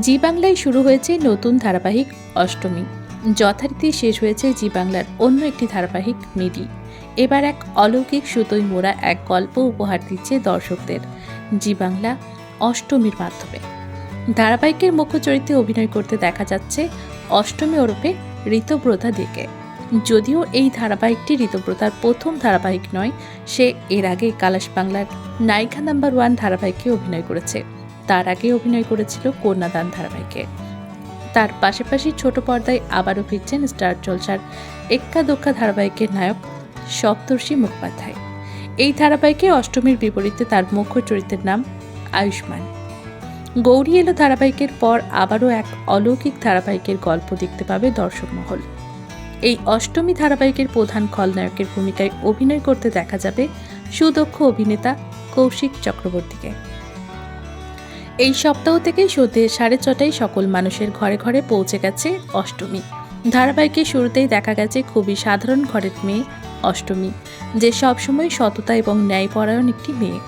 জি বাংলায় শুরু হয়েছে নতুন ধারাবাহিক অষ্টমী। যথারীতি শেষ হয়েছে জি বাংলার অন্য একটি ধারাবাহিক মিডি। এবার এক অলৌকিক সুতোই মোড়া এক গল্প উপহার দিচ্ছে দর্শকদের জি বাংলা অষ্টমীর মাধ্যমে। ধারাবাহিকের মুখ্য চরিত্রে অভিনয় করতে দেখা যাচ্ছে অষ্টমী ওরফে ঋতব্রতা দিকে। যদিও এই ধারাবাহিকটি ঋতব্রতার প্রথম ধারাবাহিক নয়, সে এর আগে কালাশ বাংলার নায়িকা নাম্বার ওয়ান ধারাবাহিকে অভিনয় করেছে। তার আগে অভিনয় করেছিল কন্যাদান ধারাবাহিকে। তার পাশাপাশি ছোট পর্দায় আবারও ফিরছেন স্টার জলসার এক্কা দোক্কা ধারাবাহিকের নায়ক সপ্তর্ষি মুখোপাধ্যায়। এই ধারাবাহিকে অষ্টমীর বিপরীতে তার মুখ্য চরিত্রের নাম আয়ুষ্মান। গৌরী এলো ধারাবাহিকের পর আবারও এক অলৌকিক ধারাবাহিকের গল্প দেখতে পাবে দর্শক মহল। এই অষ্টমী ধারাবাহিকের প্রধান খলনায়কের ভূমিকায় অভিনয় করতে দেখা যাবে সুদক্ষ অভিনেতা কৌশিক চক্রবর্তীকে। এই সপ্তাহ থেকেই শোতে সাড়ে ছটায় সকল মানুষের ঘরে ঘরে পৌঁছে গেছে অষ্টমী। ধারাবাহিকের শুরুতেই দেখা গেছে খুবই সাধারণ ঘরের মেয়ে অষ্টমী, যে সবসময় সততা এবং ন্যায়পরায়ণ একটি মেয়ে।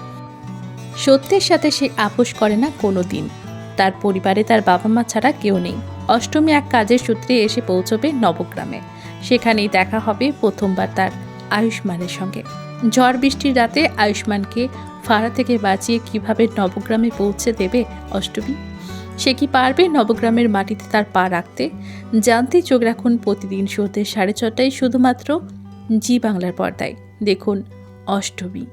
সত্যের সাথে সে আপোষ করে না কোনো দিন তার পরিবারে তার বাবা মা ছাড়া কেউ নেই। অষ্টমী এক কাজের সূত্রে এসে পৌঁছবে নবগ্রামে। সেখানেই দেখা হবে প্রথমবার তার আয়ুষ্মানের সঙ্গে। ঝড় বৃষ্টির রাতে আয়ুষ্মানকে ফাড়া থেকে বাঁচিয়ে কীভাবে নবগ্রামে পৌঁছে দেবে অষ্টমী? সে কি পারবে নবগ্রামের মাটিতে তার পা রাখতে? জানতে চোখ রাখুন প্রতিদিন সন্ধ্যে সাড়ে ছটায় শুধুমাত্র জি বাংলার পর্দায়। দেখুন অষ্টমী।